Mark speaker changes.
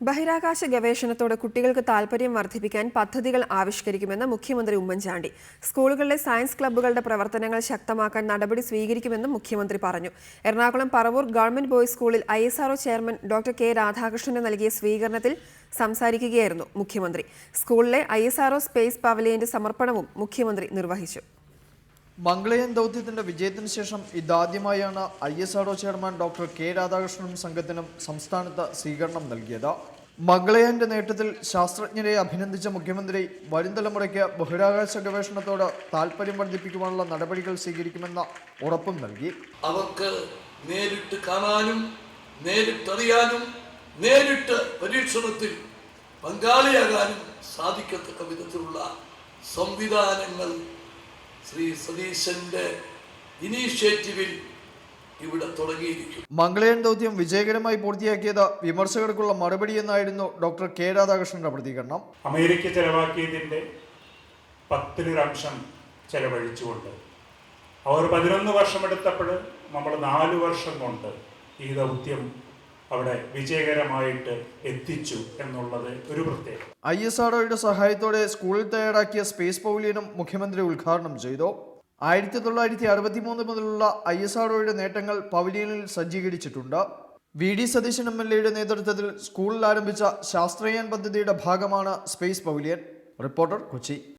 Speaker 1: ബഹിരാകാശ ഗവേഷണത്തോട് കുട്ടികൾക്ക് താൽപര്യം വർദ്ധിപ്പിക്കാൻ പദ്ധതികൾ ആവിഷ്കരിക്കുമെന്ന് മുഖ്യമന്ത്രി ഉമ്മൻചാണ്ടി. സ്കൂളുകളിലെ സയൻസ് ക്ലബ്ബുകളുടെ പ്രവർത്തനങ്ങൾ ശക്തമാക്കാൻ നടപടി സ്വീകരിക്കുമെന്നും മുഖ്യമന്ത്രി പറഞ്ഞു. എറണാകുളം പറവൂർ ഗവൺമെന്റ് ബോയ്സ് സ്കൂളിൽ ഐ ചെയർമാൻ ഡോക്ടർ കെ രാധാകൃഷ്ണന് നൽകിയ സ്വീകരണത്തിൽ സംസാരിക്കുകയായിരുന്നു മുഖ്യമന്ത്രി. സ്കൂളിലെ ഐ സ്പേസ് പവലിയന്റെ സമർപ്പണവും മുഖ്യമന്ത്രി നിർവഹിച്ചു.
Speaker 2: മംഗളയൻ ദൗത്യത്തിന്റെ വിജയത്തിന് ശേഷം ഇതാദ്യമായാണ് I S R O chairman doctor K രാധാകൃഷ്ണനും സംഘത്തിനും സംസ്ഥാനത്ത് സ്വീകരണം നൽകിയത്. മംഗളയാന്റെ നേട്ടത്തിൽ ശാസ്ത്രജ്ഞരെ അഭിനന്ദിച്ച മുഖ്യമന്ത്രി വരും തലമുറയ്ക്ക് ബഹിരാകാശ ഗവേഷണത്തോട് താല്പര്യം വർദ്ധിപ്പിക്കുവാനുള്ള നടപടികൾ സ്വീകരിക്കുമെന്ന ഉറപ്പും നൽകി.
Speaker 3: അവർക്ക് നേരിട്ട് കാണാനും നേരിട്ടറിയാനും നേരിട്ട് പരീക്ഷണത്തിൽ പങ്കാളിയാകാനും സാധിക്കത്തക്ക വിധത്തിലുള്ള സംവിധാനങ്ങൾ ശ്രീ സതീശന്റെ ഇനീഷ്യേറ്റീവിൽ ഇവിടെ തുടങ്ങിയിരിക്കും
Speaker 2: മംഗളയൻ ദൗത്യം വിജയകരമായി പൂർത്തിയാക്കിയത് വിമർശകർക്കുള്ള മറുപടി എന്നായിരുന്നു ഡോക്ടർ കെ രാധാകൃഷ്ണന്റെ പ്രതികരണം.
Speaker 4: അമേരിക്ക ചെലവാക്കിയതിന്റെ പത്തിലൊരംശം ചെലവഴിച്ചുകൊണ്ട് അവർ പതിനൊന്ന് വർഷം എടുത്തപ്പോൾ നമ്മൾ നാല് വർഷം കൊണ്ട് ഈ ദൗത്യം അവിടെ വിജയകരമായിട്ട് എത്തിച്ചു എന്നുള്ളത് ഒരു പ്രത്യേകത.
Speaker 2: ഐ എസ് ആർഒയുടെ സഹായത്തോടെ സ്കൂളിൽ തയ്യാറാക്കിയ സ്പേസ് പൗലിയനും മുഖ്യമന്ത്രി ഉദ്ഘാടനം ചെയ്തു. ആയിരത്തി തൊള്ളായിരത്തി അറുപത്തി മൂന്ന് മുതലുള്ള ഐ എസ് ആർഒയുടെ നേട്ടങ്ങൾ പവലിയനിൽ സജ്ജീകരിച്ചിട്ടുണ്ട്. V D Satheesan M L എയുടെ നേതൃത്വത്തിൽ സ്കൂളിൽ ആരംഭിച്ച ശാസ്ത്രയാൻ പദ്ധതിയുടെ ഭാഗമാണ് സ്പേസ് പവലിയൻ റിപ്പോർട്ടർ കൊച്ചി.